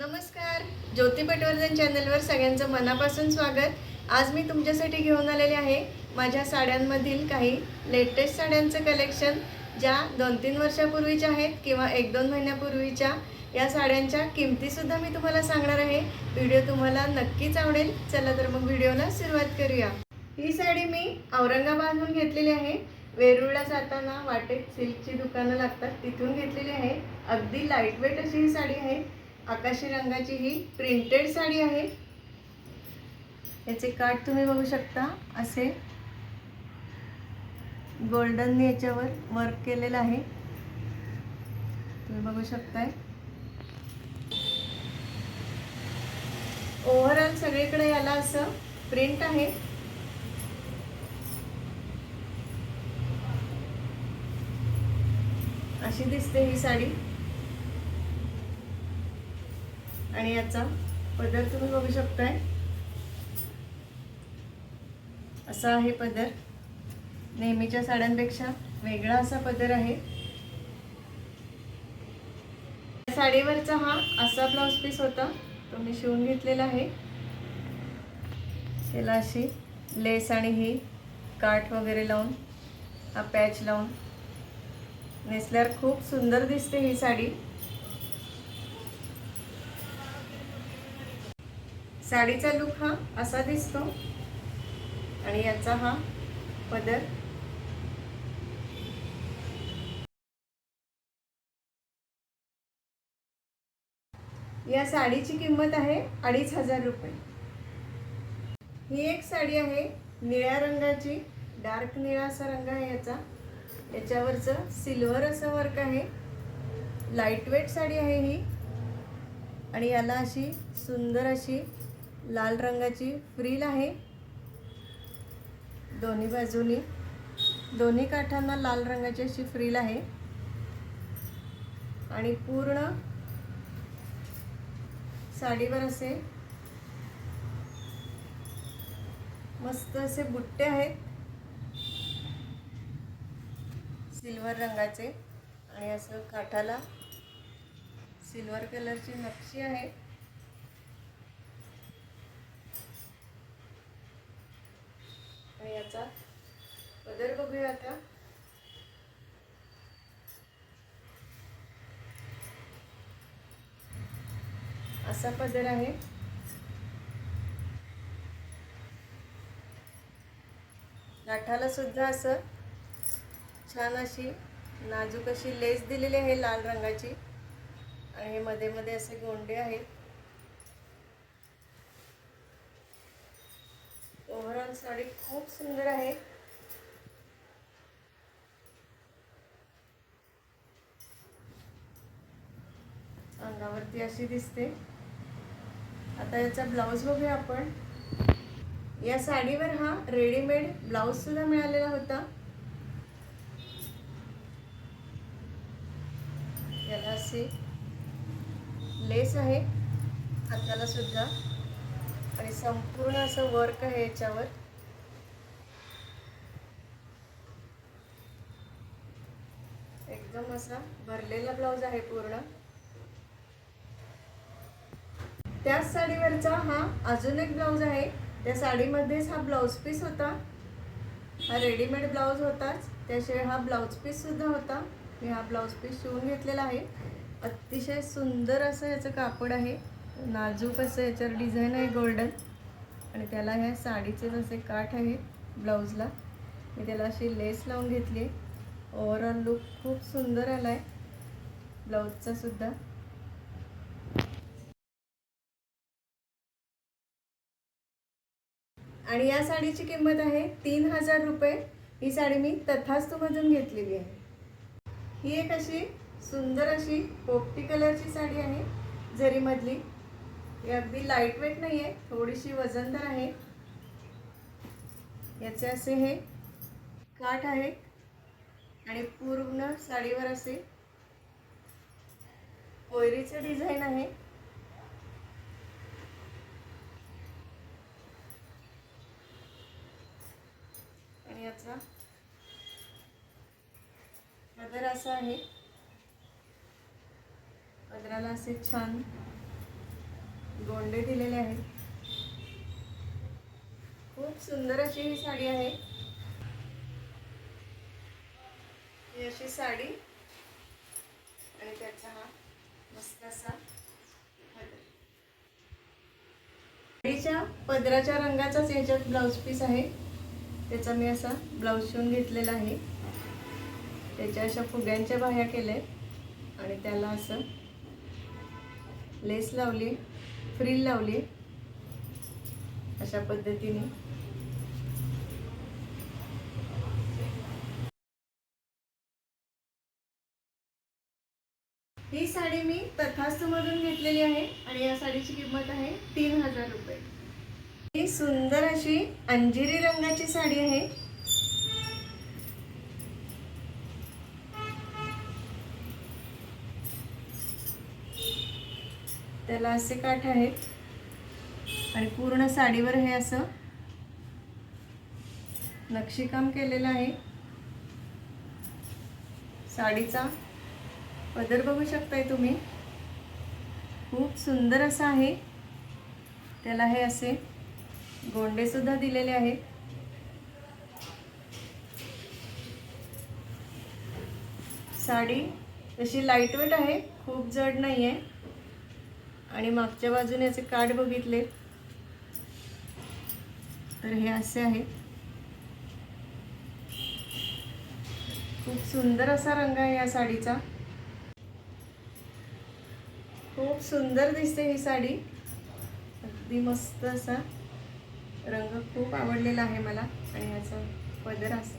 नमस्कार. ज्योती पटवर्धन चॅनलवर सगळ्यांचं मनापासून स्वागत. आज मी तुमच्यासाठी घेऊन आलेले आहे माझ्या साड्यांमधील काही लेटेस्ट साड्यांचं कलेक्शन ज्या दोन तीन वर्षापूर्वीच्या आहेत किंवा एक दोन महिन्यापूर्वीच्या. या साड्यांच्या किमतीसुद्धा मी तुम्हाला सांगणार आहे. व्हिडिओ तुम्हाला नक्कीच आवडेल. चला तर मग व्हिडिओला सुरुवात करूया. ही साडी मी औरंगाबादहून घेतलेली आहे. वेरूळला जाताना वाटेत सिल्कची दुकानं लागतात तिथून घेतलेली आहे. अगदी लाइट वेट अशी ही साडी आहे. आकाशी रंगाची ही प्रिंटेड साडी आहे. याचे काठ तुम्ही बघू शकता. असे गोल्डनने याच्यावर वर्क केलेलं आहे. तुम्ही बघू शकताय. ओव्हरऑल सगळीकडे याला असं प्रिंट आहे. अशी दिसते ही साडी. आणि याचा पदर तुम्ही बघू शकताय. असा आहे पदर. नेहमीच्या साड्यांपेक्षा वेगळा असा पदर आहे. साडीवरचा हा असा ब्लाऊज पीस होता. तो मी शिवून घेतलेला आहे. त्याला अशी लेस आणि ही काठ वगैरे लावून हा पॅच लावून नेसल्यावर खूप सुंदर दिसते ही साडी. साडीचा लुक हा असा दिसतो. आणि याचा हा पदर. या साडीची किंमत आहे अडीच हजार रुपये. ही एक साडी आहे निळ्या रंगाची. डार्क निळा असा रंग आहे याचा. याच्यावरचं सिल्वर असं वर्क आहे. लाईटवेट साडी आहे ही. आणि याला अशी सुंदर अशी लाल रंगाची फ्रील आहे. दोन्ही बाजूनी. दोन्ही काठांना लाल रंगाची अशी फ्रील आहे. आणि पूर्ण साडीवर असे मस्त असे बुट्टे आहेत. सिल्वर रंगाचे. आणि असं काठाला सिल्वर कलरची नक्षी आहे. याचा पदर बघूया आता. असा पदर आहे. गाठाला सुद्धा असं छान अशी नाजूक अशी लेस दिलेली आहे लाल रंगाची. आणि हे मध्ये मध्ये असे गोंडे आहेत. ओव्हरऑल साडी खूप सुंदर आहे. अंगावरती अशी दिसते. आता याचा ब्लाऊज बघूया आपण. या साडीवर हा रेडीमेड ब्लाऊज सुद्धा मिळालेला होता. याला असे लेस आहे. हाताला सुद्धा. आणि संपूर्ण असं वर्क आहे याच्यावर. एकदम असा भरलेला ब्लाऊज आहे पूर्ण. त्याच साडीवरचा हा अजून एक ब्लाऊज आहे. त्या साडीमध्येच हा ब्लाऊज पीस होता. हा रेडीमेड ब्लाऊज होताच. त्याशिवाय हा ब्लाऊज पीस सुद्धा होता. मी हा ब्लाऊज पीस शिवून घेतलेला आहे. अतिशय सुंदर असं याचं कापड आहे. नाजूक असं याच्यावर डिझाईन आहे गोल्डन आणि त्याला ह्या साडीचे जसे काठ आहे ब्लाऊजला मी त्याला अशी लेस लावून घेतली आहे. ओव्हरऑल लुक खूप सुंदर आला आहे ब्लाऊजचा सुद्धा. आणि या साडीची किंमत आहे तीन हजार रुपये. ही साडी मी तथास्तूमधून घेतलेली आहे. ही एक अशी सुंदर अशी पोपटी कलरची साडी आहे जरीमधली. हे अगदी लाइट वेट नाही आहे थोडीशी वजनदार आहे. याचे असे हे काठ आहे आणि पूर्ण साडीवर असे कोयरीचे डिझाईन आहे. आणि याचा पदर असा आहे. पदराला असे छान गोंडे दिलेले आहेत. खूप सुंदर अशी ही साडी आहे. ही अशी साडी आणि त्याचा हा मस्त असा साडीच्या पदराच्या रंगाचाच याच्यात ब्लाऊज पीस आहे. त्याचा मी असा ब्लाऊज शिवून घेतलेला आहे. त्याच्या अशा फुग्यांच्या बाह्या केल्या आहेत आणि त्याला असं लेस लावली. फ्रील लावली. अशा पद्धतीने. ही साडी मी तथास्तु मधून घेतलेली आहे आणि या साडीची किंमत आहे तीन हजार रुपये. ही सुंदर अशी अंजिरी रंगाची साडी आहे. त्याला असे काठ आहेत. आणि पूर्ण साडीवर हे असं नक्षीकाम केलेलं आहे. साडीचा पदर बघू शकताय तुम्ही. खूप सुंदर असा आहे. त्याला हे असे गोंडेसुद्धा दिलेले आहेत. साडी तशी लाईटवेट आहे. खूप जड नाही आहे आणि मागच्या बाजूने याचे कार्ड बघितले. तर हे असे आहेत. खूप सुंदर असा रंग आहे या साडीचा. खूप सुंदर दिसते ही साडी. अगदी मस्त असा रंग खूप आवडलेला आहे मला आणि याचा पदर असा.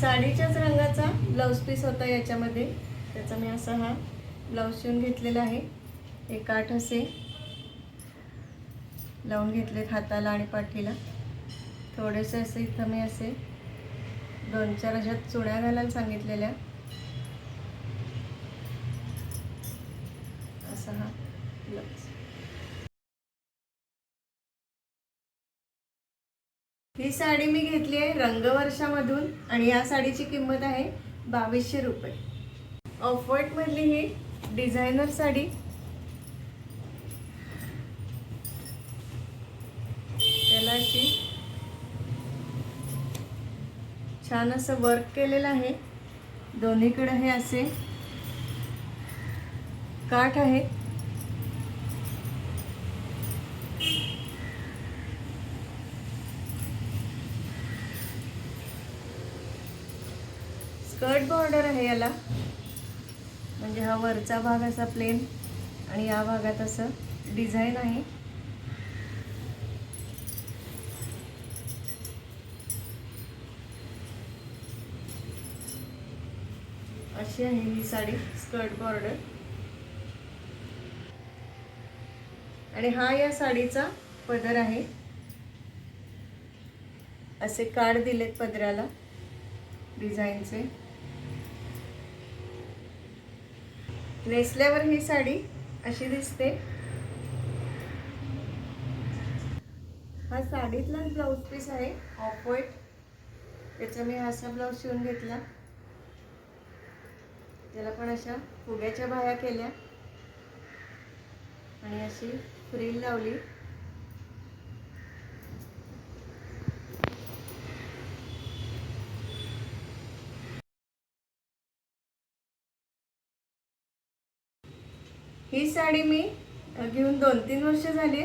साडीच्याच रंगाचा ब्लाऊज पीस होता याच्यामध्ये. त्याचा मी असा हा ब्लाऊज शिवून घेतलेला आहे. एक काठ असे लावून घेतले हाताला आणि पाठीला. थोडेसे असे इथं मी असे. दोन चार अशा चुड्या घालायला सांगितलेल्या. असा हा ब्लाऊज. ही साडी मी घेतली आहे रंगवर्षामधून आणि या साडीची किंमत आहे बावीसशे रुपये. ऑफवर्टमधली ही डिझायनर साडी. त्याला अशी छान असं वर्क केलेलं आहे. दोन्हीकडे हे असे काठ आहे. स्कर्ट बॉर्डर आहे याला. म्हणजे हा वरचा भाग असा प्लेन आणि या भागात असं डिझाईन आहे. अशी आहे ही साडी स्कर्ट बॉर्डर आणि हा या साडीचा पदर आहे. असे कार्ड दिलेत पदराला डिझाईनचे नेसल्यावर ही साडी अशी दिसते. हा साडीतलाच ब्लाऊज पीस आहे ऑफ व्हाईट त्याचा मी असा ब्लाऊज शिवून घेतला. त्याला पण अशा फुग्याच्या बाह्या केल्या. आणि अशी फ्रील लावली. ही साडी मी घेऊन दोन तीन वर्ष झाली.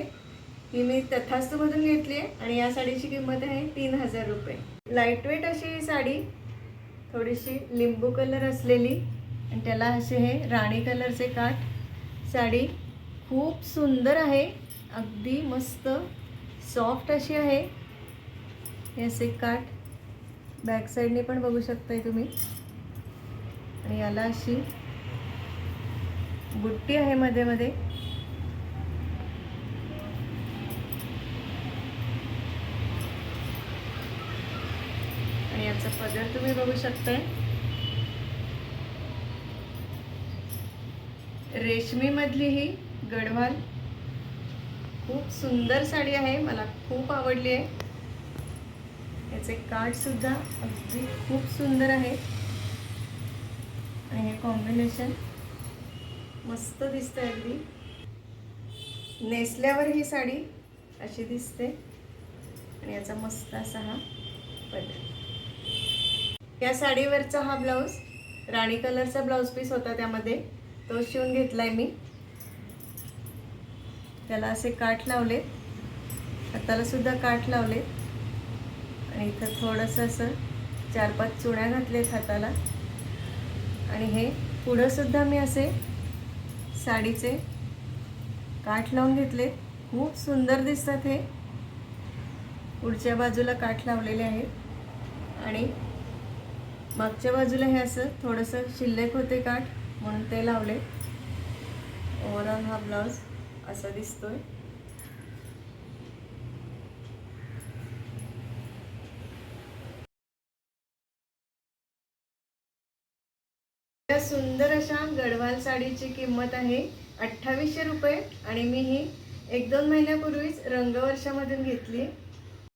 ही मी तथास्तूमधून घेतली आहे आणि या साडीची किंमत आहे तीन हजार रुपये. लाईटवेट अशी ही साडी थोडीशी लिंबू कलर असलेली आणि त्याला असे हे राणी कलरचे काठ. साडी खूप सुंदर आहे अगदी मस्त सॉफ्ट अशी आहे. हे असे काठ बॅक साईडने पण बघू शकताय तुम्ही. आणि याला अशी बुट्टी आहे मध्ये मध्ये. आणि याचा पदर तुम्ही बघू शकताय. रेशमी मधली ही गडवाल. खूप सुंदर साडी आहे मला खूप आवडली आहे. याचे कार्ड सुद्धा अगदी खूप सुंदर आहे. आणि हे कॉम्बिनेशन मस्त दिसते अगदी. नेसल्यावर ही साडी अशी दिसते. आणि याचा मस्त असा हा पदर. या साडीवरचा हा ब्लाऊज राणी कलरचा ब्लाऊज पीस होता त्यामध्ये. तो शिवून घेतलाय मी. त्याला असे काठ लावले हाताला सुद्धा काठ लावले आणि इथं थोडंसं असं चार पाच चुण्या घातलेत हाताला. आणि हे पुढं सुद्धा मी असे साडीचे काठ लावून घेतले. खूप सुंदर दिसतात हे. पुढच्या बाजूला काठ लावलेले आहेत. आणि मागच्या बाजूला हे असं थोडंसं शिल्लक होते काठ म्हणून ते लावले. ओव्हरऑल हा ब्लाऊज असा दिसतोय. या सुंदर अशा गडवाल साडीची किंमत आहे अठ्ठावीसशे रुपये आणि मी ही एक दोन महिन्यापूर्वीच रंगवर्षामधून घेतली.